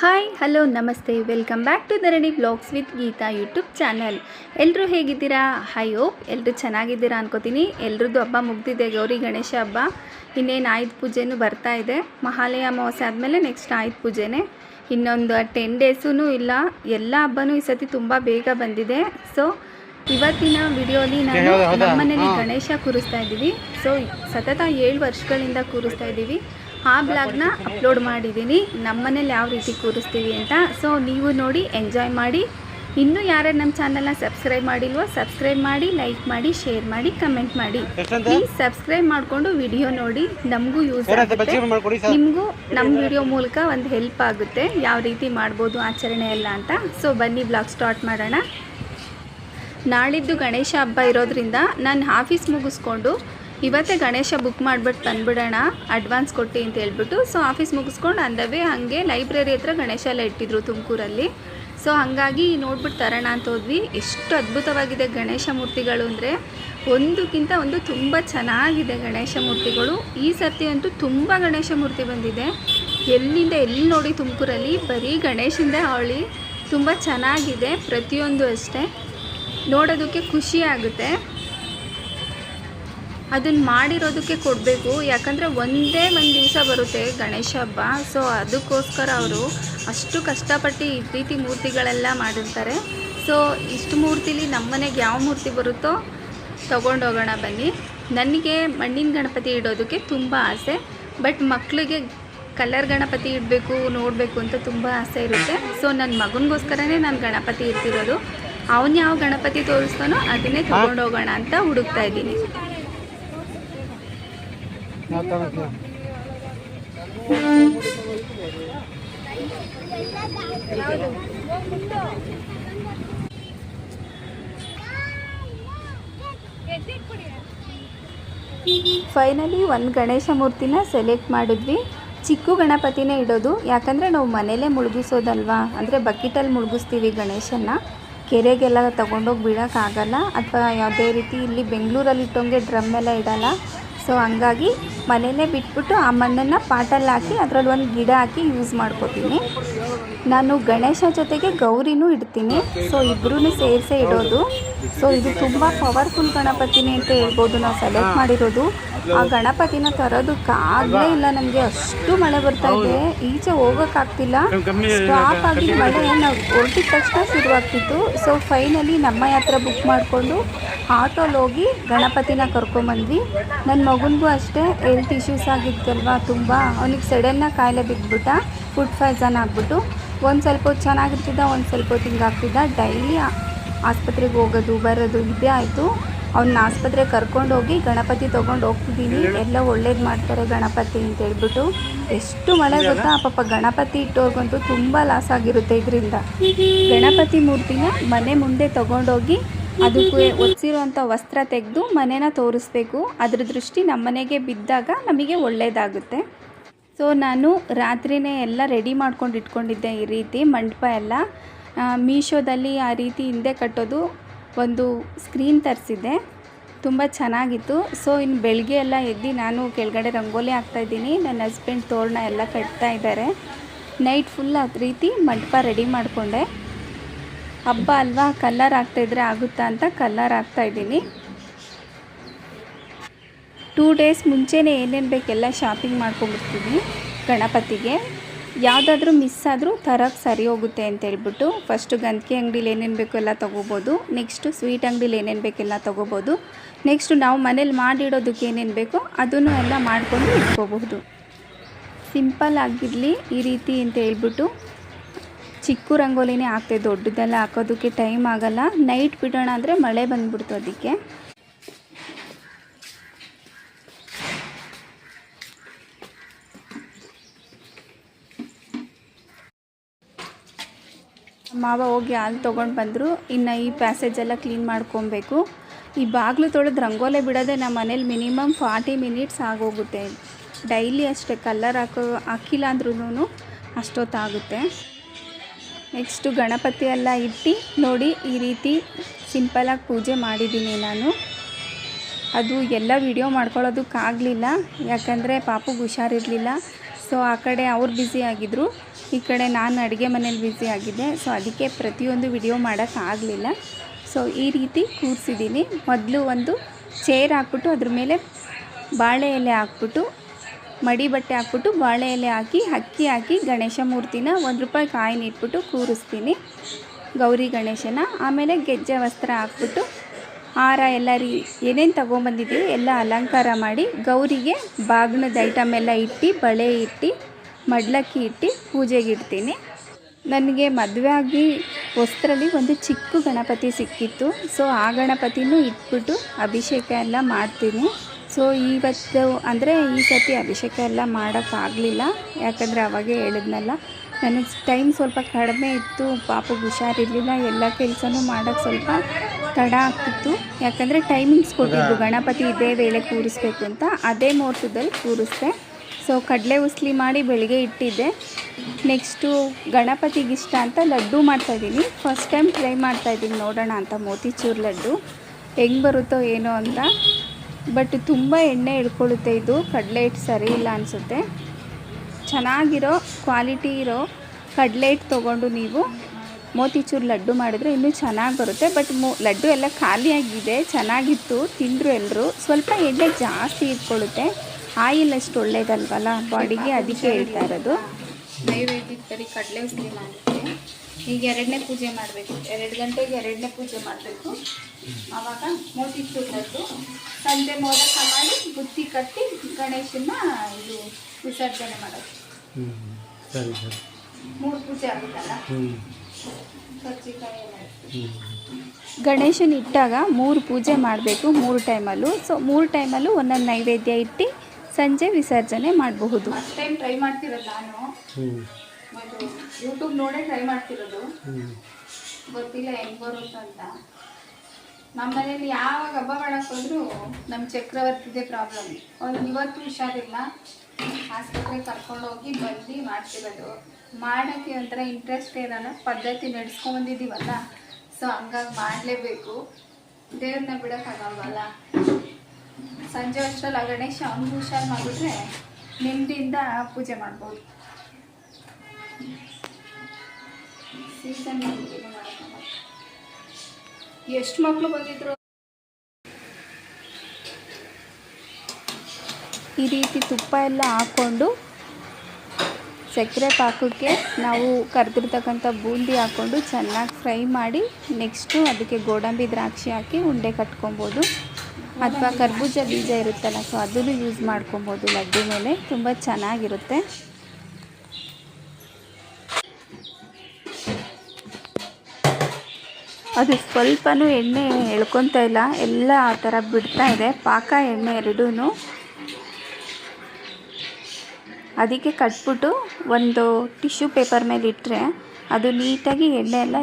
Hi hello ನಮಸ್ತೆ welcome back to Dharani blogs with Geetha YouTube channel ಎಲ್ಲರೂ ಹೇಗಿದ್ದೀರಾ? High ಓಪ್ ಎಲ್ಲರೂ ಚೆನ್ನಾಗಿದ್ದೀರಾ ಅನ್ಕೋತೀನಿ. ಎಲ್ರದ್ದು ಹಬ್ಬ ಮುಗ್ದಿದೆ. ಗೌರಿ ಗಣೇಶ ಹಬ್ಬ. ಇನ್ನೇನು ಆಯುಧ ಪೂಜೆನೂ ಬರ್ತಾ ಇದೆ. ಮಹಾಲಯ ಅಮಾವಾಸ್ಯೆ ಆದಮೇಲೆ ನೆಕ್ಸ್ಟ್ ಆಯುಧ ಪೂಜೆನೇ. ಇನ್ನೊಂದು ಟೆನ್ ಡೇಸೂ ಇಲ್ಲ. ಎಲ್ಲ ಹಬ್ಬನೂ ಈ ಸತಿ ತುಂಬ ಬೇಗ ಬಂದಿದೆ. ಸೊ ಇವತ್ತಿನ ವಿಡಿಯೋಲಿ ನಾನು ನಮ್ಮನೇಲಿ ಗಣೇಶ ಕೂರಿಸ್ತಾ ಇದ್ದೀವಿ. ಸೊ ಸತತ ಏಳು ವರ್ಷಗಳಿಂದ ಕೂರಿಸ್ತಾ ಇದ್ದೀವಿ. ಆ ಬ್ಲಾಗ್ನ ಅಪ್ಲೋಡ್ ಮಾಡಿದ್ದೀನಿ. ನಮ್ಮನೇಲಿ ಯಾವ ರೀತಿ ಕೂರಿಸ್ತೀವಿ ಅಂತ. ಸೊ ನೀವು ನೋಡಿ ಎಂಜಾಯ್ ಮಾಡಿ. ಇನ್ನೂ ಯಾರ್ಯಾರು ನಮ್ಮ ಚಾನಲ್ನ ಸಬ್ಸ್ಕ್ರೈಬ್ ಮಾಡಿಲ್ವೋ ಸಬ್ಸ್ಕ್ರೈಬ್ ಮಾಡಿ ಲೈಕ್ ಮಾಡಿ ಶೇರ್ ಮಾಡಿ ಕಮೆಂಟ್ ಮಾಡಿ. ಪ್ಲೀಸ್ ಸಬ್ಸ್ಕ್ರೈಬ್ ಮಾಡಿಕೊಂಡು ವಿಡಿಯೋ ನೋಡಿ. ನಮಗೂ ಯೂಸ್ ಆಗುತ್ತೆ. ನಿಮಗೂ ನಮ್ಮ ವಿಡಿಯೋ ಮೂಲಕ ಒಂದು ಹೆಲ್ಪ್ ಆಗುತ್ತೆ. ಯಾವ ರೀತಿ ಮಾಡ್ಬೋದು ಆಚರಣೆ ಎಲ್ಲ ಅಂತ. ಸೊ ಬನ್ನಿ ಬ್ಲಾಗ್ ಸ್ಟಾರ್ಟ್ ಮಾಡೋಣ. ನಾಳಿದ್ದು ಗಣೇಶ ಹಬ್ಬ ಇರೋದ್ರಿಂದ ನಾನು ಆಫೀಸ್ ಮುಗಿಸ್ಕೊಂಡು ಇವತ್ತೇ ಗಣೇಶ ಬುಕ್ ಮಾಡಿಬಿಟ್ಟು ಬಂದ್ಬಿಡೋಣ. ಅಡ್ವಾನ್ಸ್ ಕೊಟ್ಟು ಅಂತ ಹೇಳ್ಬಿಟ್ಟು ಸೊ ಆಫೀಸ್ ಮುಗಿಸ್ಕೊಂಡು ಅಂದವೇ ಹಾಗೆ ಲೈಬ್ರರಿ ಹತ್ರ ಗಣೇಶ ಎಲ್ಲ ಇಟ್ಟಿದ್ರು ತುಮಕೂರಲ್ಲಿ. ಸೊ ಹಾಗಾಗಿ ನೋಡ್ಬಿಟ್ಟು ತರೋಣ ಅಂತ ಹೋದ್ವಿ. ಎಷ್ಟು ಅದ್ಭುತವಾಗಿದೆ ಗಣೇಶ ಮೂರ್ತಿಗಳು ಅಂದರೆ. ಒಂದಕ್ಕಿಂತ ಒಂದು ತುಂಬ ಚೆನ್ನಾಗಿದೆ ಗಣೇಶ ಮೂರ್ತಿಗಳು. ಈ ಸರ್ತಿ ಅಂತೂ ತುಂಬ ಗಣೇಶ ಮೂರ್ತಿ ಬಂದಿದೆ. ಎಲ್ಲಿಂದ ಎಲ್ಲಿ ನೋಡಿ ತುಮಕೂರಲ್ಲಿ, ಬರೀ ಗಣೇಶಿಂದ ಅವಳಿ ತುಂಬ ಚೆನ್ನಾಗಿದೆ, ಪ್ರತಿಯೊಂದು ಅಷ್ಟೇ. ನೋಡೋದಕ್ಕೆ ಖುಷಿ ಆಗುತ್ತೆ. ಅದನ್ನು ಮಾಡಿರೋದಕ್ಕೆ ಕೊಡಬೇಕು. ಯಾಕಂದರೆ ಒಂದೇ ಒಂದು ದಿವಸ ಬರುತ್ತೆ ಗಣೇಶ ಹಬ್ಬ. ಸೊ ಅದಕ್ಕೋಸ್ಕರ ಅವರು ಅಷ್ಟು ಕಷ್ಟಪಟ್ಟು ಈ ರೀತಿ ಮೂರ್ತಿಗಳೆಲ್ಲ ಮಾಡಿರ್ತಾರೆ. ಸೊ ಇಷ್ಟು ಮೂರ್ತಿಲಿ ನಮ್ಮನೆಗೆ ಯಾವ ಮೂರ್ತಿ ಬರುತ್ತೋ ತಗೊಂಡೋಗೋಣ ಬನ್ನಿ. ನನಗೆ ಮಣ್ಣಿನ ಗಣಪತಿ ಇಡೋದಕ್ಕೆ ತುಂಬ ಆಸೆ. ಬಟ್ ಮಕ್ಕಳಿಗೆ ಕಲರ್ ಗಣಪತಿ ಇಡಬೇಕು, ನೋಡಬೇಕು ಅಂತ ತುಂಬ ಆಸೆ ಇರುತ್ತೆ. ಸೊ ನನ್ನ ಮಗನಿಗೋಸ್ಕರನೇ ನಾನು ಗಣಪತಿ ಇರ್ತಿರೋದು ಅವನು ಯಾವ ಗಣಪತಿ ತೋರಿಸ್ತಾನೋ ಅದನ್ನೇ ತಗೊಂಡೋಗೋಣ ಅಂತ ಹುಡುಕ್ತಾ ಇದ್ದೀನಿ. ಫೈನಲಿ ಒಂದು ಗಣೇಶ ಮೂರ್ತಿನ ಸೆಲೆಕ್ಟ್ ಮಾಡಿದ್ವಿ. ಚಿಕ್ಕ ಗಣಪತಿನೇ ಇಡೋದು. ಯಾಕಂದರೆ ನಾವು ಮನೇಲೇ ಮುಳುಗಿಸೋದಲ್ವಾ? ಅಂದರೆ ಬಕೆಟಲ್ಲಿ ಮುಳುಗಿಸ್ತೀವಿ ಗಣೇಶನ ಕೆರೆಗೆಲ್ಲ ತೊಗೊಂಡೋಗಿ ಬಿಡೋಕ್ಕಾಗಲ್ಲ. ಅಥವಾ ಯಾವುದೇ ರೀತಿ ಇಲ್ಲಿ ಬೆಂಗಳೂರಲ್ಲಿ ಇಟ್ಟೋಂಗೆ ಡ್ರಮ್ ಎಲ್ಲ ಇಡಲ್ಲ. ಸೊ ಹಂಗಾಗಿ ಮನೇಲೇ ಬಿಟ್ಬಿಟ್ಟು ಆ ಮಣ್ಣನ್ನು ಪಾಟಲ್ಲಿ ಹಾಕಿ ಅದರಲ್ಲಿ ಒಂದು ಗಿಡ ಹಾಕಿ ಯೂಸ್ ಮಾಡ್ಕೋತೀನಿ. ನಾನು ಗಣೇಶ ಜೊತೆಗೆ ಗೌರಿನೂ ಇಡ್ತೀನಿ. ಸೊ ಇಬ್ಬರೂ ಸೇರಿಸೇ ಇಡೋದು. ಸೊ ಇದು ತುಂಬ ಪವರ್ಫುಲ್ ಗಣಪತಿನೇ ಅಂತ ಹೇಳ್ಬೋದು. ನಾವು ಸೆಲೆಕ್ಟ್ ಮಾಡಿರೋದು. ಆ ಗಣಪತಿನ ತರೋದಕ್ಕಾಗಲೇ ಇಲ್ಲ ನಮಗೆ. ಅಷ್ಟು ಮಳೆ ಬರ್ತಾ ಇದೆ. ಈಚೆ ಹೋಗೋಕ್ಕಾಗ್ತಿಲ್ಲ ಸ್ಟಾಪ್ ಆಗಿ ಮಳೆ ನಾವು ಹೊರಟಿದ ತಕ್ಷಣ ಶುರುವಾಗ್ತಿತ್ತು. ಸೊ ಫೈನಲಿ ನಮ್ಮ ಯಾತ್ರ ಬುಕ್ ಮಾಡಿಕೊಂಡು ಆಟೋಲ್ಲಿ ಹೋಗಿ ಗಣಪತಿನ ಕರ್ಕೊಂಬಂದ್ವಿ. ನನ್ನ ಮಗನಿಗೂ ಅಷ್ಟೇ ಹೆಲ್ತ್ ಇಶ್ಯೂಸ್ ಆಗಿತ್ತಲ್ವಾ ತುಂಬ. ಅವನಿಗೆ ಸಡನ್ನಾಗಿ ಕಾಯಿಲೆ ಬಿದ್ದುಬಿಟ್ಟ ಫುಡ್ ಪಾಯ್ಸನ್ ಆಗಿಬಿಟ್ಟು ಒಂದು ಸ್ವಲ್ಪ ಹೊತ್ತು ಚೆನ್ನಾಗಿರ್ತಿದ್ದ, ಒಂದು ಸ್ವಲ್ಪ ಹೊತ್ತು ಹಿಂಗಾಗ್ತಿದ್ದ ಡೈಲಿ ಆಸ್ಪತ್ರೆಗೆ ಹೋಗೋದು, ಬರೋದು ಇದೇ ಆಯಿತು. ಅವ್ನ ಆಸ್ಪತ್ರೆಗೆ ಕರ್ಕೊಂಡೋಗಿ ಗಣಪತಿ ತೊಗೊಂಡು ಹೋಗ್ತಿದ್ದೀನಿ. ಎಲ್ಲ ಒಳ್ಳೇದು ಮಾಡ್ತಾರೆ ಗಣಪತಿ ಅಂತ ಹೇಳ್ಬಿಟ್ಟು. ಎಷ್ಟು ಮಳೆ ಗೊತ್ತಾ? ಪಾಪ ಗಣಪತಿ ಇಟ್ಟೋರ್ಗಂತೂ ತುಂಬ ಲಾಸ್ ಆಗಿರುತ್ತೆ ಇದರಿಂದ. ಗಣಪತಿ ಮೂರ್ತಿನ ಮನೆ ಮುಂದೆ ತೊಗೊಂಡೋಗಿ ಅದಕ್ಕೆ ಒತ್ತಿರುವಂಥ ವಸ್ತ್ರ ತೆಗೆದು ಮನೇನ ತೋರಿಸ್ಬೇಕು. ಅದ್ರ ದೃಷ್ಟಿ ನಮ್ಮನೆಗೆ ಬಿದ್ದಾಗ ನಮಗೆ ಒಳ್ಳೆಯದಾಗುತ್ತೆ ಸೊ ನಾನು ರಾತ್ರಿನೇ ಎಲ್ಲ ರೆಡಿ ಮಾಡ್ಕೊಂಡು ಇಟ್ಕೊಂಡಿದ್ದೆ ಈ ರೀತಿ ಮಂಟಪ ಎಲ್ಲ. ಮೀಶೋದಲ್ಲಿ ಆ ರೀತಿ ಹಿಂದೆ ಕಟ್ಟೋದು ಒಂದು ಸ್ಕ್ರೀನ್ ತರಿಸಿದ್ದೆ. ತುಂಬ ಚೆನ್ನಾಗಿತ್ತು. ಸೊ ಇನ್ನು ಬೆಳಗ್ಗೆ ಎಲ್ಲ ಎದ್ದು ನಾನು ಕೆಳಗಡೆ ರಂಗೋಲಿ ಹಾಕ್ತಾಯಿದ್ದೀನಿ ನನ್ನ ಹಸ್ಬೆಂಡ್ ತೋರಣ ಎಲ್ಲ ಕಟ್ತಾ ಇದ್ದಾರೆ. ನೈಟ್ ಫುಲ್ ಆ ರೀತಿ ಮಂಟಪ ರೆಡಿ ಮಾಡಿಕೊಂಡೆ. ಹಬ್ಬ ಅಲ್ವಾ? ಕಲ್ಲರ್ ಹಾಕ್ತಾಯಿದ್ರೆ ಆಗುತ್ತಾ ಅಂತ ಕಲ್ಲರ್ ಹಾಕ್ತಾಯಿದ್ದೀನಿ ಟೂ ಡೇಸ್ ಮುಂಚೆನೇ ಏನೇನು ಬೇಕೆಲ್ಲ ಶಾಪಿಂಗ್ ಮಾಡ್ಕೊಂಡ್ಬಿಡ್ತೀವಿ ಗಣಪತಿಗೆ. ಯಾವುದಾದ್ರೂ ಮಿಸ್ ಆದರೂ ತರಕ್ಕೆ ಸರಿ ಹೋಗುತ್ತೆ ಅಂತ ಹೇಳ್ಬಿಟ್ಟು ಫಸ್ಟು ಗಂಧಿ ಅಂಗಡಿಲಿ ಏನೇನು ಬೇಕು ಎಲ್ಲ ತೊಗೋಬೋದು. ನೆಕ್ಸ್ಟು ಸ್ವೀಟ್ ಅಂಗಡಿಲಿ ಏನೇನು ಬೇಕೆಲ್ಲ ತೊಗೋಬೋದು. ನೆಕ್ಸ್ಟು ನಾವು ಮನೇಲಿ ಮಾಡಿಡೋದಕ್ಕೆ ಏನೇನು ಬೇಕೋ ಅದನ್ನು ಎಲ್ಲ ಮಾಡಿಕೊಂಡು ಇಟ್ಕೋಬಹುದು. ಸಿಂಪಲ್ ಆಗಿರಲಿ ಈ ರೀತಿ ಅಂತ ಹೇಳ್ಬಿಟ್ಟು ಚಿಕ್ಕ ರಂಗೋಲಿನೇ ಹಾಕ್ತೆ, ದೊಡ್ಡದೆಲ್ಲ ಹಾಕೋದಕ್ಕೆ ಟೈಮ್ ಆಗೋಲ್ಲ. ನೈಟ್ ಬಿಡೋಣ ಅಂದರೆ ಮಳೆ ಬಂದ್ಬಿಡ್ತು ಅದಕ್ಕೆ. ಮಾವ ಹೋಗಿ ಹಾಲು ತೊಗೊಂಡು ಬಂದರು. ಇನ್ನು ಈ ಪ್ಯಾಸೇಜ್ ಎಲ್ಲ ಕ್ಲೀನ್ ಮಾಡ್ಕೊಬೇಕು. ಈ ಬಾಗಿಲು ತೊಳೆದು ರಂಗೋಲೆ ಬಿಡೋದೆ ನಮ್ಮ ಮನೇಲಿ ಮಿನಿಮಮ್ ಫಾರ್ಟಿ ಮಿನಿಟ್ಸ್ ಆಗೋಗುತ್ತೆ. ಡೈಲಿ ಅಷ್ಟೇ ಕಲ್ಲರ್ ಹಾಕೋ, ಹಾಕಿಲ್ಲ ಅಂದ್ರೂ ಅಷ್ಟೊತ್ತಾಗುತ್ತೆ. ನೆಕ್ಸ್ಟು ಗಣಪತಿ ಎಲ್ಲ ಇಟ್ಟು ನೋಡಿ ಈ ರೀತಿ ಸಿಂಪಲಾಗಿ ಪೂಜೆ ಮಾಡಿದ್ದೀನಿ ನಾನು. ಅದು ಎಲ್ಲ ವಿಡಿಯೋ ಮಾಡ್ಕೊಳ್ಳೋದಕ್ಕಾಗಲಿಲ್ಲ. ಯಾಕಂದರೆ ಪಾಪುಗೆ ಹುಷಾರಿರಲಿಲ್ಲ. ಸೊ ಆ ಕಡೆ ಅವ್ರು ಬ್ಯುಸಿ ಆಗಿದ್ದರು ಈ ಕಡೆ ನಾನು ಅಡುಗೆ ಮನೇಲಿ ಬ್ಯುಸಿ ಆಗಿದ್ದೆ ಸೊ ಅದಕ್ಕೆ ಪ್ರತಿಯೊಂದು ವಿಡಿಯೋ ಮಾಡೋಕ್ಕಾಗಲಿಲ್ಲ. ಸೊ ಈ ರೀತಿ ಕೂರಿಸಿದ್ದೀನಿ. ಮೊದಲು ಒಂದು ಚೇರ್ ಹಾಕ್ಬಿಟ್ಟು ಅದ್ರ ಮೇಲೆ ಬಾಳೆ ಎಲೆ ಹಾಕ್ಬಿಟ್ಟು, ಮಡಿ ಬಟ್ಟೆ ಹಾಕ್ಬಿಟ್ಟು ಬಾಳೆ ಎಲೆ ಹಾಕಿ, ಅಕ್ಕಿ ಹಾಕಿ, ಗಣೇಶ ಮೂರ್ತಿನ ಒಂದು ರೂಪಾಯಿ ಕಾಯಿನ ಇಟ್ಬಿಟ್ಟು ಕೂರಿಸ್ತೀನಿ. ಗೌರಿ ಗಣೇಶನ. ಆಮೇಲೆ ಗೆಜ್ಜೆ ವಸ್ತ್ರ ಹಾಕ್ಬಿಟ್ಟು ಹಾರ ಎಲ್ಲ ರೀ, ಏನೇನು ತೊಗೊಂಬಂದಿದ್ದೀವಿ ಎಲ್ಲ ಅಲಂಕಾರ ಮಾಡಿ ಗೌರಿಗೆ ಬಾಗಿಣದ ಐಟಮ್ ಎಲ್ಲ ಇಟ್ಟು, ಬಳೆ ಇಟ್ಟು ಮಡ್ಲಕ್ಕಿ ಇಟ್ಟು ಪೂಜೆಗೆ ಇಡ್ತೀನಿ. ನನಗೆ ಮದುವೆ ಆಗಿ ಹೊಸ್ತ್ರಲ್ಲಿ ಒಂದು ಚಿಕ್ಕ ಗಣಪತಿ ಸಿಕ್ಕಿತ್ತು. ಸೊ ಆ ಗಣಪತಿನೂ ಇಟ್ಬಿಟ್ಟು ಅಭಿಷೇಕ ಎಲ್ಲ ಮಾಡ್ತೀನಿ. ಸೊ ಇವತ್ತು ಅಂದರೆ ಈ ಸತಿ ಅಭಿಷೇಕ ಎಲ್ಲ ಮಾಡೋಕ್ಕಾಗಲಿಲ್ಲ ಯಾಕಂದರೆ ಅವಾಗೇ ಹೇಳಿದ್ನಲ್ಲ ನನಗೆ ಟೈಮ್ ಸ್ವಲ್ಪ ಕಡಿಮೆ ಇತ್ತು. ಪಾಪಗೆ ಹುಷಾರಿರಲಿಲ್ಲ. ಎಲ್ಲ ಕೆಲಸನೂ ಮಾಡೋಕ್ಕೆ ಸ್ವಲ್ಪ ತಡ ಆಗ್ತಿತ್ತು. ಯಾಕಂದರೆ ಟೈಮಿಂಗ್ಸ್ ಕೊಟ್ಟಿದ್ದು ಗಣಪತಿ ಇದೇ ವೇಳೆ ಕೂರಿಸ್ಬೇಕು ಅಂತ. ಅದೇ ಮುಹೂರ್ತದಲ್ಲಿ ಕೂರಿಸ್ದೆ. ಸೊ ಕಡಲೆ ಉಸ್ಲಿ ಮಾಡಿ ಬೆಳಿಗ್ಗೆ ಇಟ್ಟಿದ್ದೆ. ನೆಕ್ಸ್ಟು ಗಣಪತಿಗೆ ಇಷ್ಟ ಅಂತ ಲಡ್ಡು ಮಾಡ್ತಾಯಿದ್ದೀನಿ ಫಸ್ಟ್ ಟೈಮ್ ಟ್ರೈ ಮಾಡ್ತಾಯಿದ್ದೀನಿ ನೋಡೋಣ ಅಂತ ಮೋತಿಚೂರ್ ಲಡ್ಡು. ಹೆಂಗೆ ಬರುತ್ತೋ ಏನೋ ಅಂತ. ಬಟ್ ತುಂಬ ಎಣ್ಣೆ ಇಳ್ಕೊಳ್ಳುತ್ತೆ ಇದು. ಕಡಲೆ ಹಿಟ್ಟು ಸರಿ ಇಲ್ಲ ಅನಿಸುತ್ತೆ. ಚೆನ್ನಾಗಿರೋ ಕ್ವಾಲಿಟಿ ಇರೋ ಕಡಲೆ ಹಿಟ್ಟು ತೊಗೊಂಡು ನೀವು ಮೋತಿಚೂರು ಲಡ್ಡು ಮಾಡಿದ್ರೆ ಇನ್ನೂ ಚೆನ್ನಾಗಿ ಬರುತ್ತೆ. ಬಟ್ ಮೋ, ಲಡ್ಡು ಎಲ್ಲ ಖಾಲಿಯಾಗಿದೆ. ಚೆನ್ನಾಗಿತ್ತು. ತಿಂದರು ಎಲ್ಲರೂ ಸ್ವಲ್ಪ ಎಣ್ಣೆ ಜಾಸ್ತಿ ಇಟ್ಕೊಳ್ಳುತ್ತೆ ಆಯಿಲ್ ಅಷ್ಟು ಒಳ್ಳೇದಲ್ವಲ್ಲ? ಬಾಡಿಗೆ ಅದಕ್ಕೆ ಹೇಳ್ತಾ ಇರೋದು. ನೈವೇದ್ಯಕ್ಕೆ ಬರೀ ಕಡಲೆ ಉಸಿರಿ ಮಾಡಿದ್ದೆ ಈಗ ಎರಡನೇ ಪೂಜೆ ಮಾಡಬೇಕು. ಎರಡು ಗಂಟೆಗೆ ಎರಡನೇ ಪೂಜೆ ಮಾಡಬೇಕು. ಆವಾಗ ಮೋತಿ ಲಡ್ಡು ಸಂಜೆ ಮೋದಕ ಮಾಡಿ ಬುತ್ತಿ ಕಟ್ಟಿ ಗಣೇಶನ ಇದು ವಿಸರ್ಜನೆ ಮಾಡೋದು. ಸರಿ ಸರಿ. ಮೂರು ಪೂಜೆ ಆಗುತ್ತಲ್ಲ? ಕರ್ಜಿಕಾಯಿ. ಗಣೇಶನ ಇಟ್ಟಾಗ ಮೂರು ಪೂಜೆ ಮಾಡಬೇಕು ಮೂರು ಟೈಮಲ್ಲೂ. ಸೊ ಮೂರು ಟೈಮಲ್ಲೂ ಒಂದೊಂದು ನೈವೇದ್ಯ ಇಟ್ಟು ಸಂಜೆ ವಿಸರ್ಜನೆ ಮಾಡಬಹುದು. ನಮ್ಮನೇಲಿ ಟೈಮ್ ಟ್ರೈ ಮಾಡ್ತಿರೋದು ನಾನು. ಯೂಟ್ಯೂಬ್ ನೋಡೇ ಟ್ರೈ ಮಾಡ್ತಿರೋದು. ಗೊತ್ತಿಲ್ಲ ಹೆಂಗೆ ಬರುತ್ತೆ ಅಂತ. ನಮ್ಮ ಮನೇಲಿ ಯಾವಾಗ ಹಬ್ಬ ಮಾಡಕ್ಕೆ ಹೋದ್ರು ನಮ್ಮ ಚಕ್ರವರ್ತಿದೆ ಪ್ರಾಬ್ಲಮ್ ಅವ್ರು ಇವತ್ತು ಹುಷಾರಿಲ್ಲ. ಆಸ್ಪತ್ರೆಗೆ ಕರ್ಕೊಂಡು ಹೋಗಿ ಬಂದು ಮಾಡ್ತಿರೋದು. ಮಾಡೋಕ್ಕೆ ಒಂಥರ ಇಂಟ್ರೆಸ್ಟ್ ಇರಲ್ಲ. ಪದ್ಧತಿ ನಡೆಸ್ಕೊಂಬಂದಿದ್ದೀವಲ್ಲ ಸೊ ಹಂಗಾಗಿ ಮಾಡಲೇಬೇಕು. ದೇವ್ರನ್ನ ಬಿಡೋಕ್ಕಾಗಲ್ವಲ್ಲ ಸಂಜೆ ಅಷ್ಟರಲ್ಲಿ ಆ ಗಣೇಶ ಅವ್ನಿಗೆ ಮಾಡಿಬಿಟ್ರೆ ನೆಮ್ಮದಿಯಿಂದ ಪೂಜೆ ಮಾಡ್ಬೋದು. ಸೀಸನ್ ಎಷ್ಟು ಮಕ್ಕಳು ಬಂದಿದ್ರು? ಈ ರೀತಿ ತುಪ್ಪ ಎಲ್ಲ ಹಾಕ್ಕೊಂಡು ಸಕ್ಕರೆ ಪಾಕಕ್ಕೆ ನಾವು ಕರೆದಿರ್ತಕ್ಕಂಥ ಬೂಂದಿ ಹಾಕ್ಕೊಂಡು ಚೆನ್ನಾಗಿ ಫ್ರೈ ಮಾಡಿ ನೆಕ್ಸ್ಟು ಅದಕ್ಕೆ ಗೋಡಂಬಿ ದ್ರಾಕ್ಷಿ ಹಾಕಿ ಉಂಡೆ ಕಟ್ಕೊಬೋದು. ಅಥವಾ ಕರ್ಬೂಜ ಬೀಜ ಇರುತ್ತಲ್ಲ ಸೊ ಅದನ್ನು ಯೂಸ್ ಮಾಡ್ಕೊಬೋದು ಲಡ್ಡು ಮೇಲೆ. ತುಂಬ ಚೆನ್ನಾಗಿರುತ್ತೆ. ಅದು ಸ್ವಲ್ಪನೂ ಎಣ್ಣೆ ಎಳ್ಕೊತಾ ಇಲ್ಲ. ಎಲ್ಲ ಆ ಥರ ಬಿಡ್ತಾ ಇದೆ. ಪಾಕ ಎಣ್ಣೆ ಎರಡೂ ಅದಕ್ಕೆ ಕಟ್ಬಿಟ್ಟು ಒಂದು ಟಿಶ್ಯೂ ಪೇಪರ್ ಮೇಲೆ ಇಟ್ಟರೆ ಅದು ನೀಟಾಗಿ ಎಣ್ಣೆ ಎಲ್ಲ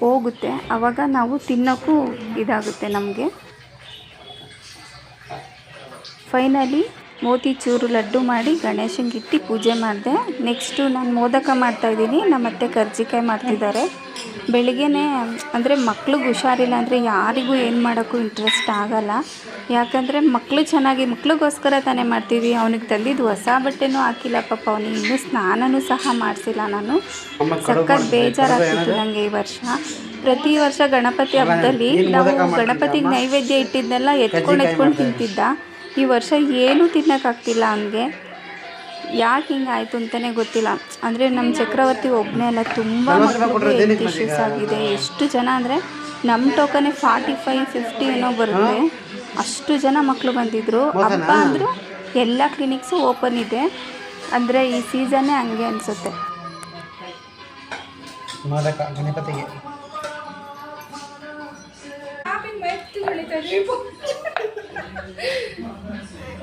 ಹೋಗುತ್ತೆ. ಆವಾಗ ನಾವು ತಿನ್ನೋಕ್ಕೂ ಇದಾಗುತ್ತೆ ನಮಗೆ. ಫೈನಲಿ ಮೋತಿಚೂರು ಲಡ್ಡು ಮಾಡಿ ಗಣೇಶಂಗೆ ಇಟ್ಟು ಪೂಜೆ ಮಾಡಿದೆ. ನೆಕ್ಸ್ಟು ನಾನು ಮೋದಕ ಮಾಡ್ತಾಯಿದ್ದೀನಿ ನಮ್ಮ ಅತ್ತೆ ಕರ್ಜಿಕಾಯಿ ಮಾಡ್ತಿದ್ದಾರೆ. ಬೆಳಿಗ್ಗೆನೇ ಅಂದರೆ ಮಕ್ಳಿಗೆ ಹುಷಾರಿಲ್ಲ ಅಂದರೆ ಯಾರಿಗೂ ಏನು ಮಾಡೋಕ್ಕೂ ಇಂಟ್ರೆಸ್ಟ್ ಆಗಲ್ಲ. ಯಾಕಂದರೆ ಮಕ್ಕಳು ಚೆನ್ನಾಗಿ ಮಕ್ಳಿಗೋಸ್ಕರ ತಾನೇ ಮಾಡ್ತೀವಿ. ಅವನಿಗೆ ತಂದಿದ್ದು ಹೊಸ ಬಟ್ಟೆನೂ ಹಾಕಿಲ್ಲ ಪಾಪ. ಅವನಿಗೆ ಇನ್ನೂ ಸ್ನಾನನೂ ಸಹ ಮಾಡಿಸಿಲ್ಲ ನಾನು. ಸಖತ್ ಬೇಜಾರಾಗ್ತಿತ್ತು ನನಗೆ ಈ ವರ್ಷ. ಪ್ರತಿ ವರ್ಷ ಗಣಪತಿ ಹಬ್ಬದಲ್ಲಿ ನಾವು ಗಣಪತಿಗೆ ನೈವೇದ್ಯ ಇಟ್ಟಿದ್ದೆಲ್ಲ ಎತ್ಕೊಂಡು ಎತ್ಕೊಂಡು ತಿಂತಿದ್ದ. ಈ ವರ್ಷ ಏನೂ ತಿನ್ನೋಕ್ಕಾಗ್ತಿಲ್ಲ ಅವನಿಗೆ ಯಾಕೆ ಹಿಂಗಾಯ್ತು ಅಂತಲೇ ಗೊತ್ತಿಲ್ಲ. ಅಂದರೆ ನಮ್ಮ ಚಕ್ರವರ್ತಿ ಒಬ್ಬನೇ ಅಲ್ಲ ತುಂಬ ಮಕ್ಕಳಿಗೆ ಹೆಲ್ತ್ ಇಶ್ಯೂಸ್ ಆಗಿದೆ. ಎಷ್ಟು ಜನ ಅಂದರೆ ನಮ್ಮ ಟೋಕನೇ ಫಾರ್ಟಿ ಫೈವ್ ಫಿಫ್ಟಿ ಏನೋ ಬರುತ್ತೆ. ಅಷ್ಟು ಜನ ಮಕ್ಕಳು ಬಂದಿದ್ದರು ಹಬ್ಬ ಅಂದರೂ ಎಲ್ಲ ಕ್ಲಿನಿಕ್ಸು ಓಪನ್ ಇದೆ. ಅಂದರೆ ಈ ಸೀಸನ್ನೇ ಹಂಗೆ ಅನಿಸುತ್ತೆ. ಗಣಪತಿಗೆ.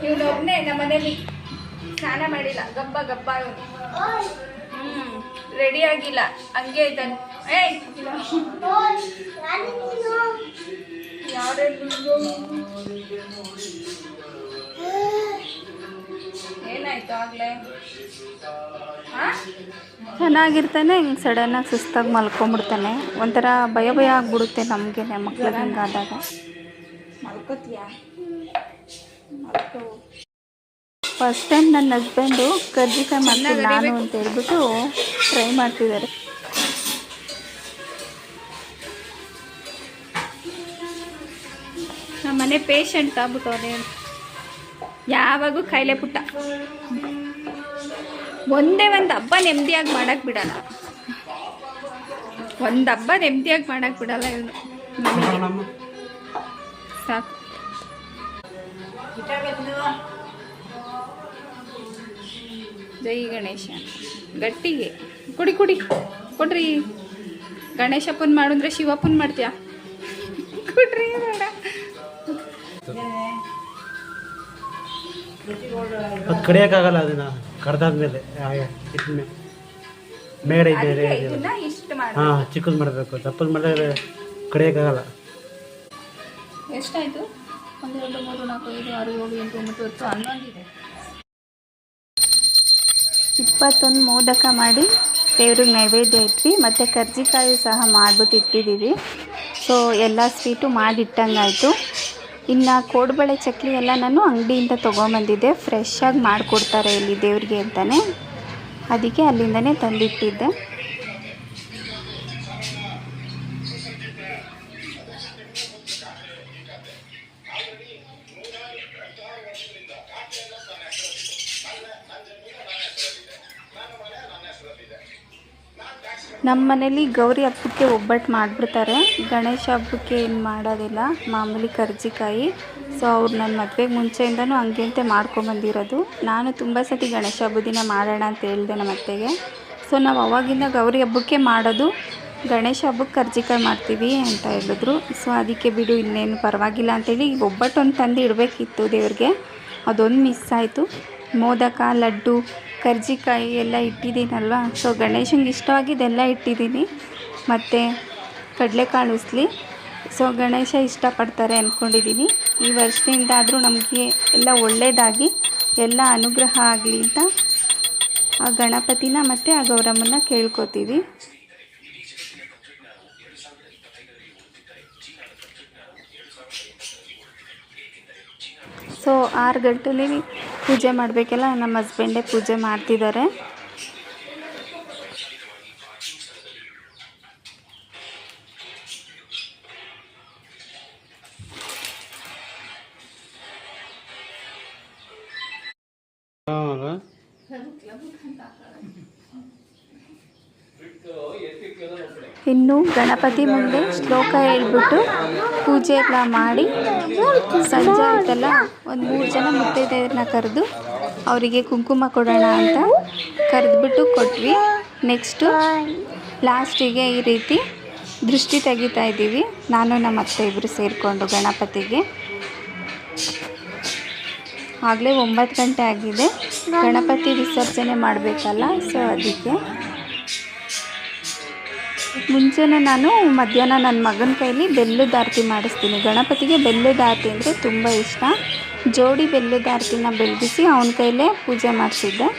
ಇವನೊಬ್ಬನೇ ನಮ್ಮ ಮನೇಲಿ ಸ್ನಾನ ಮಾಡಿಲ್ಲ. ಗಬ್ಬ ಗಬ್ಬ ಇವನು ಹ್ಞೂ ರೆಡಿ ಆಗಿಲ್ಲ. ಹಂಗೆ ಇದ್ದಾನೆ. ಏಯ್! ಏನಾಯ್ತು ಆಗ್ಲೇ? ಚೆನ್ನಾಗಿರ್ತಾನೆ ಹಿಂಗೆ ಸಡನ್ನಾಗಿ ಸುಸ್ತಾಗಿ ಮಲ್ಕೊಂಬಿಡ್ತಾನೆ. ಒಂಥರ ಭಯ ಭಯ ಆಗ್ಬಿಡುತ್ತೆ ನಮಗೆ ಮಕ್ಳಿಗೆ ಹಿಂಗಾದಾಗ. ಮಲ್ಕೋತೀಯಾ? ಫಸ್ಟ್ ಟೈಮ್ ನನ್ನ ಹಸ್ಬೆಂಡು ಕರ್ಜಿಕಾಯಿ ಮಾಡ್ತೀನಿ ನಾನು ಅಂತ ಹೇಳ್ಬಿಟ್ಟು ಟ್ರೈ ಮಾಡ್ತಿದ್ದಾರೆ. ನಮ್ಮ ಮನೆ ಆಗ್ಬಿಟ್ಟು ಆಗ್ಬಿಟ್ಟವ್ರೆ ಯಾವಾಗೂ ಕಾಯಿಲೆ ಪುಟ್ಟ. ಒಂದೇ ಒಂದು ಹಬ್ಬ ನೆಮ್ಮದಿಯಾಗಿ ಮಾಡಕ್ಕೆ ಬಿಡಲ್ಲ. ಒಂದು ಹಬ್ಬ ನೆಮ್ಮದಿಯಾಗಿ ಮಾಡಕ್ಕೆ ಬಿಡಲ್ಲ ಇವನು. ಸಾಕು. ಜೈ ಗಣೇಶ. ಗಟ್ಟಿಗೆ. ಕುಡಿ ಕುಡಿ. ಕೊಡ್ರಿ. ಗಣೇಶಪ್ಪನ್ ಮಾಡಿದ್ರೆ ಶಿವಪ್ಪನ್ ಮಾಡ್ತೀಯಾ? ಕೊಡ್ರಿ ಅದು ಕಡಿಯೋಕ್ಕಾಗಲ್ಲ ಅದನ್ನ ಕಡ್ದಾದ್ಮೇಲೆ ಮೇಡ ಮೇಗಡೆ ಹಾ ಚಿಕ್ಕದ್ ಮಾಡ್ಬೇಕು ಇಷ್ಟು ಮಾಡಿ ಹಾಂ ಚಿಕ್ಕದು ಮಾಡಬೇಕು. ದಪ್ಪದು ಮಾಡಿದ್ರೆ ಕಡಿಯೋಕ್ಕಾಗಲ್ಲ. ಎಷ್ಟಾಯ್ತು? ಒಂದು ಎರಡು ಮೂರು ನಾಲ್ಕು ಐದು ಆರು ಏಳು ಎಂಟು ಒಂಬತ್ತು ಹತ್ತು ಹನ್ನೊಂದಿದೆ. ಇಪ್ಪತ್ತೊಂದು ಮೋದಕ ಮಾಡಿ ದೇವ್ರಿಗೆ ನೈವೇದ್ಯ ಇಟ್ವಿ, ಮತ್ತು ಕರ್ಜಿಕಾಯಿ ಸಹ ಮಾಡಿಬಿಟ್ಟು ಇಟ್ಟಿದ್ದೀವಿ ಸೊ ಎಲ್ಲ ಸ್ವೀಟು ಮಾಡಿಟ್ಟಂಗಾಯಿತು. ಇನ್ನು ಕೋಡ್ಬಳೆ ಚಕ್ಲಿ ಎಲ್ಲ ನಾನು ಅಂಗಡಿಯಿಂದ ತೊಗೊಂಬಂದಿದ್ದೆ. ಫ್ರೆಶ್ಶಾಗಿ ಮಾಡಿಕೊಡ್ತಾರೆ ಇಲ್ಲಿ ದೇವ್ರಿಗೆ ಅಂತಲೇ ಅದಕ್ಕೆ ಅಲ್ಲಿಂದನೇ ತಂದಿಟ್ಟಿದ್ದೆ. ನಮ್ಮ ಮನೇಲಿ ಗೌರಿ ಹಬ್ಬಕ್ಕೆ ಒಬ್ಬಟ್ಟು ಮಾಡಿಬಿಡ್ತಾರೆ. ಗಣೇಶ ಹಬ್ಬಕ್ಕೆ ಏನು ಮಾಡೋದಿಲ್ಲ. ಮಾಮೂಲಿ ಕರ್ಜಿಕಾಯಿ. ಸೊ ಅವ್ರು ನನ್ನ ಮದುವೆಗೆ ಮುಂಚೆಯಿಂದನೂ ಹಂಗೆ ಮಾಡ್ಕೊಂಬಂದಿರೋದು ನಾನು ತುಂಬ ಸತಿ ಗಣೇಶ ಹಬ್ಬದ ದಿನ ಮಾಡೋಣ ಅಂತ ಹೇಳಿದೆ ನಮ್ಮ ಅತ್ತೆಗೆ. ಸೊ ನಾವು ಅವಾಗಿಂದ ಗೌರಿ ಹಬ್ಬಕ್ಕೆ ಮಾಡೋದು ಗಣೇಶ ಹಬ್ಬಕ್ಕೆ ಕರ್ಜಿಕಾಯಿ ಮಾಡ್ತೀವಿ ಅಂತ ಹೇಳಿದ್ರು. ಸೊ ಅದಕ್ಕೆ ಬಿಡು, ಇನ್ನೇನು ಪರವಾಗಿಲ್ಲ ಅಂತೇಳಿ ಒಬ್ಬಟ್ಟು ಒಂದು ತಂದು ಇಡಬೇಕಿತ್ತು ದೇವ್ರಿಗೆ. ಅದೊಂದು ಮಿಸ್ ಆಯಿತು. ಮೋದಕ, ಲಡ್ಡು ಕರ್ಜಿಕಾಯಿ ಎಲ್ಲ ಇಟ್ಟಿದ್ದೀನಲ್ವ? ಸೊ ಗಣೇಶಂಗೆ ಇಷ್ಟವಾಗಿದ್ದೆಲ್ಲ ಇಟ್ಟಿದ್ದೀನಿ. ಮತ್ತು ಕಡಲೆಕಾಳು ಉಸ್ಲಿ. ಸೊ ಗಣೇಶ ಇಷ್ಟಪಡ್ತಾರೆ ಅಂದ್ಕೊಂಡಿದ್ದೀನಿ ಈ ವರ್ಷದಿಂದ ಆದರೂ ನಮಗೆ ಎಲ್ಲ ಒಳ್ಳೆಯದಾಗಿ ಎಲ್ಲ ಅನುಗ್ರಹ ಆಗಲಿ ಅಂತ ಆ ಗಣಪತಿನ ಮತ್ತು ಆ ಗೌರಮ್ಮನ ಕೇಳ್ಕೊತೀವಿ. ಸೊ ಆರು ಗಂಟೆಲಿ ಪೂಜೆ ಮಾಡಬೇಕೆಲ್ಲ ನಮ್ಮ ಹಸ್ಬೆಂಡೇ ಪೂಜೆ ಮಾಡ್ತಿದ್ದಾರೆ ಗಣಪತಿ ಮುಂದೆ ಶ್ಲೋಕ ಹೇಳ್ಬಿಟ್ಟು ಪೂಜೆ ಎಲ್ಲ ಮಾಡಿ ಸಂಜೆ ಆಯ್ತಲ್ಲ, ಒಂದು ಮೂರು ಜನ ಮುತ್ತೈದೆಯರನ್ನ ಕರೆದು ಅವರಿಗೆ ಕುಂಕುಮ ಕೊಡೋಣ ಅಂತ ಕರೆದ್ಬಿಟ್ಟು ಕೊಟ್ವಿ. ನೆಕ್ಸ್ಟು ಲಾಸ್ಟಿಗೆ ಈ ರೀತಿ ದೃಷ್ಟಿ ತೆಗಿತಾ ಇದ್ದೀವಿ. ನಾನು ನಮ್ಮ ಅತ್ತೆ ಇಬ್ಬರು ಸೇರಿಕೊಂಡು ಗಣಪತಿಗೆ. ಆಗಲೇ ಒಂಬತ್ತು ಗಂಟೆ ಆಗಿದೆ. ಗಣಪತಿ ವಿಸರ್ಜನೆ ಮಾಡಬೇಕಲ್ಲ ಸೊ ಅದಕ್ಕೆ ಮುಂಚೆನೇ ನಾನು ಮಧ್ಯಾಹ್ನ ನನ್ನ ಮಗನ ಕೈಲಿ ಬೆಲ್ಲದ ಆರತಿ ಮಾಡಿಸ್ತೀನಿ. ಗಣಪತಿಗೆ ಬೆಲ್ಲದ ಆರತಿ ಅಂದರೆ ತುಂಬ ಇಷ್ಟ. ಜೋಡಿ ಬೆಲ್ಲದ ಆರತಿನ ಬೆಳಗಿಸಿ ಅವನ ಕೈಲೇ ಪೂಜೆ ಮಾಡಿಸಿದ್ದೆ.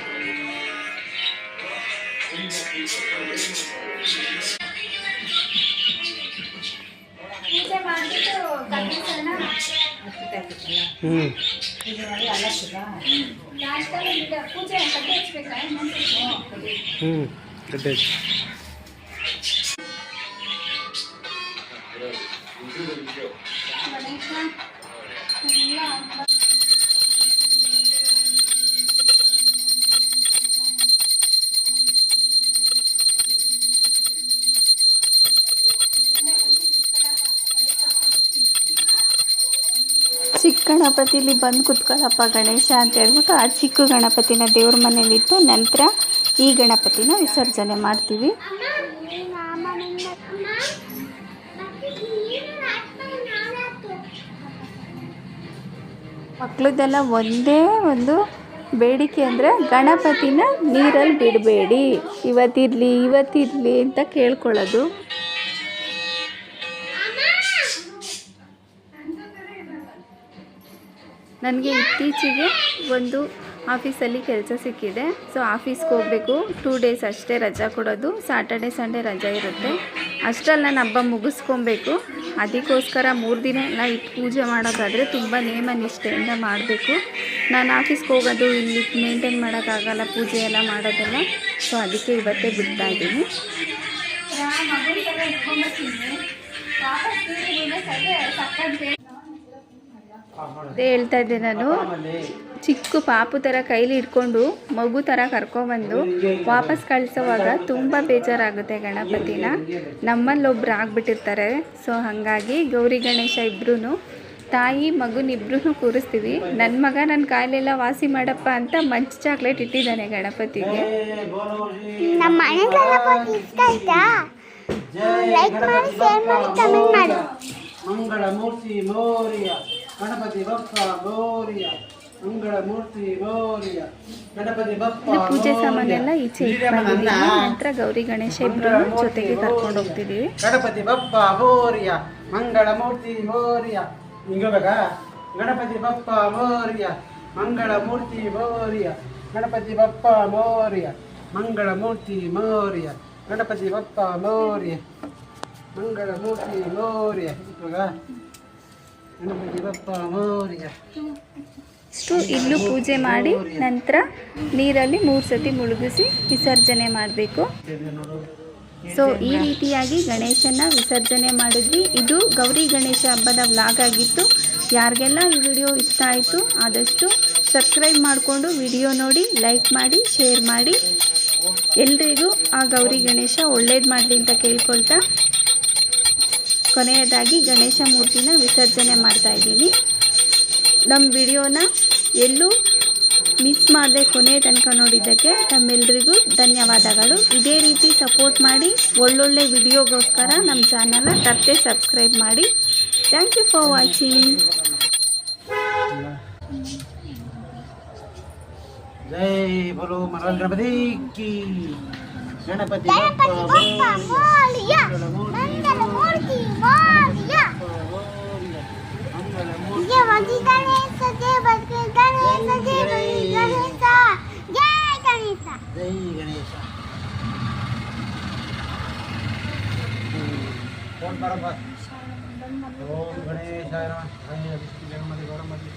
ಹ್ಞೂ ಚಿಕ್ಕ ಗಣಪತಿಲಿ ಬಂದು ಕುತ್ಕೊಳ್ಳಪ್ಪ ಗಣೇಶ ಅಂತ ಹೇಳ್ಬಿಟ್ಟು ಆ ಚಿಕ್ಕ ಗಣಪತಿನ ದೇವ್ರ ಮನೇಲಿಟ್ಟು ನಂತರ ಈ ಗಣಪತಿನ ವಿಸರ್ಜನೆ ಮಾಡ್ತೀವಿ. ಮಕ್ಳದ್ದೆಲ್ಲ ಒಂದೇ ಒಂದು ಬೇಡಿಕೆ ಅಂದರೆ ಗಣಪತಿನ ನೀರಲ್ಲಿ ಬಿಡಬೇಡಿ. ಇವತ್ತಿರಲಿ ಇವತ್ತಿರಲಿ ಅಂತ ಕೇಳ್ಕೊಳ್ಳೋದು. ನನಗೆ ಇತ್ತೀಚೆಗೆ ಒಂದು ಆಫೀಸಲ್ಲಿ ಕೆಲಸ ಸಿಕ್ಕಿದೆ. ಸೊ ಆಫೀಸ್ಗೆ ಹೋಗಬೇಕು. ಟೂ ಡೇಸ್ ಅಷ್ಟೇ ರಜಾ ಕೊಡೋದು. ಸಾಟರ್ಡೆ ಸಂಡೇ ರಜಾ ಇರುತ್ತೆ. ಅಷ್ಟರಲ್ಲಿ ನಾನು ಹಬ್ಬ ಮುಗಿಸ್ಕೊಬೇಕು. ಅದಕ್ಕೋಸ್ಕರ ಮೂರು ದಿನ ಎಲ್ಲ ಇಟ್ಟು ಪೂಜೆ ಮಾಡೋದಾದರೆ ತುಂಬ ನೇಮ ನಿಷ್ಠೆಯಿಂದ ಮಾಡಬೇಕು. ನಾನು ಆಫೀಸ್ಗೆ ಹೋಗೋದು, ಇಲ್ಲಿ ಮೇಂಟೈನ್ ಮಾಡೋಕ್ಕಾಗಲ್ಲ, ಪೂಜೆ ಎಲ್ಲ ಮಾಡೋದಲ್ಲ. ಸೊ ಅದಕ್ಕೆ ಇವತ್ತೇ ಬಿಡ್ತಾ ಇದ್ದೀನಿ. ಅದೇ ಹೇಳ್ತಾ ಇದ್ದೆ ನಾನು. ಚಿಕ್ಕ ಪಾಪು ಥರ ಕೈಲಿ ಇಟ್ಕೊಂಡು ಮಗು ಥರ ಕರ್ಕೊಬಂದು ವಾಪಸ್ ಕಳಿಸೋವಾಗ ತುಂಬ ಬೇಜಾರಾಗುತ್ತೆ ಗಣಪತಿನ. ನಮ್ಮಲ್ಲಿ ಒಬ್ರು ಆಗ್ಬಿಟ್ಟಿರ್ತಾರೆ. ಸೊ ಹಾಗಾಗಿ ಗೌರಿ ಗಣೇಶ ಇಬ್ರು ತಾಯಿ ಮಗುನಿಬ್ರೂ ಕೂರಿಸ್ತೀವಿ. ನನ್ನ ಮಗ ನನ್ನ ಕಾಯಿಲೆಲ್ಲ ವಾಸಿ ಮಾಡಪ್ಪ ಅಂತ ಮಂಚ್ ಚಾಕ್ಲೇಟ್ ಇಟ್ಟಿದ್ದಾನೆ ಗಣಪತಿಗೆ. ನಮ್ಮ ಮನೆ ಗಣಪತಿ ಇಷ್ಟ ಆಯ್ತಾ? ಲೈಕ್ ಮಾಡಿ ಶೇರ್ ಮಾಡಿ ಕಮೆಂಟ್ ಮಾಡಿ. ಮಂಗಳ ಮೂರ್ತಿ ಮೋರಿಯ ಗಣಪತಿ ಬಪ್ಪ ಮೋರಿಯ. ಮಂಗಳ ಮೂರ್ತಿ ಗೌರಿಯ ಗಣಪತಿ ಬಪ್ಪ ಪೂಜೆ. ಸಾಮಾನೆಲ್ಲ ಈಚೆ ನಂತರ ಗೌರಿ ಗಣೇಶ ಇಬ್ರು ಜೊತೆಗೆ ಕರ್ಕೊಂಡು ಹೋಗ್ತಿದ್ದೀವಿ. ಗಣಪತಿ ಬಪ್ಪ ಮೋರಿಯ ಮಂಗಳ ಮೂರ್ತಿ ಮೋರಿಯ ಹಿಂಗಬೇಕಾ ಗಣಪತಿ ಬಪ್ಪ ಮೋರಿಯ ಮಂಗಳ ಮೂರ್ತಿ ಮೋರಿಯ ಗಣಪತಿ ಬಪ್ಪ ಮೋರಿಯ ಮಂಗಳ ಮೂರ್ತಿ ಮೋರಿಯ ಗಣಪತಿ ಬಪ್ಪ ಮೋರಿಯ ಮಂಗಳ ಮೂರ್ತಿ ಮೋರಿಯ ಗಣಪತಿ ಬಪ್ಪ ಮೋರಿಯ ಇಷ್ಟು ಇಲ್ಲೂ ಪೂಜೆ ಮಾಡಿ ನಂತರ ನೀರಲ್ಲಿ ಮೂರು ಸತಿ ಮುಳುಗಿಸಿ ವಿಸರ್ಜನೆ ಮಾಡಬೇಕು. ಸೊ ಈ ರೀತಿಯಾಗಿ ಗಣೇಶನ ವಿಸರ್ಜನೆ ಮಾಡಿದ್ವಿ. ಇದು ಗೌರಿ ಗಣೇಶ ಹಬ್ಬದ ವ್ಲಾಗ್ ಆಗಿತ್ತು. ಯಾರಿಗೆಲ್ಲ ಈ ವಿಡಿಯೋ ಇಷ್ಟ ಆಯಿತು, ಆದಷ್ಟು ಸಬ್ಸ್ಕ್ರೈಬ್ ಮಾಡಿಕೊಂಡು ವಿಡಿಯೋ ನೋಡಿ ಲೈಕ್ ಮಾಡಿ ಶೇರ್ ಮಾಡಿ. ಎಲ್ರಿಗೂ ಆ ಗೌರಿ ಗಣೇಶ ಒಳ್ಳೇದು ಮಾಡಲಿ ಅಂತ ಕೇಳ್ಕೊಳ್ತಾ ಕೊನೆಯದಾಗಿ ಗಣೇಶ ಮೂರ್ತಿನ ವಿಸರ್ಜನೆ ಮಾಡ್ತಾ ಇದ್ದೀನಿ. ನಮ್ಮ ವಿಡಿಯೋನ ಎಲ್ಲೂ ಮಿಸ್ ಮಾಡದೆ ಕೊನೆ ತನಕ ನೋಡಿದ್ದಕ್ಕೆ ತಮ್ಮೆಲ್ಲರಿಗೂ ಧನ್ಯವಾದಗಳು. ಇದೇ ರೀತಿ ಸಪೋರ್ಟ್ ಮಾಡಿ ಒಳ್ಳೊಳ್ಳೆ ವಿಡಿಯೋಗೋಸ್ಕರ ನಮ್ಮ ಚಾನಲ್ನ ತಪ್ಪದೆ ಸಬ್ಸ್ಕ್ರೈಬ್ ಮಾಡಿ. ಥ್ಯಾಂಕ್ ಯು ಫಾರ್ ವಾಚಿಂಗ್ ಜೈ ಬೋಲೋ ಮರಲ್ ಗಣಪತಿ ಕಿ. ಗಣಪತಿ ಗಣಪತಿ ಬಪ್ಪ ಬಪ್ಪ ಮೋರಿಯ ಮಂಗಲ ಮೂರ್ತಿ ಮೋರಿಯ ಮಂಗಳ ಮೂರ್ತಿ ಜಯ ಮಗಿ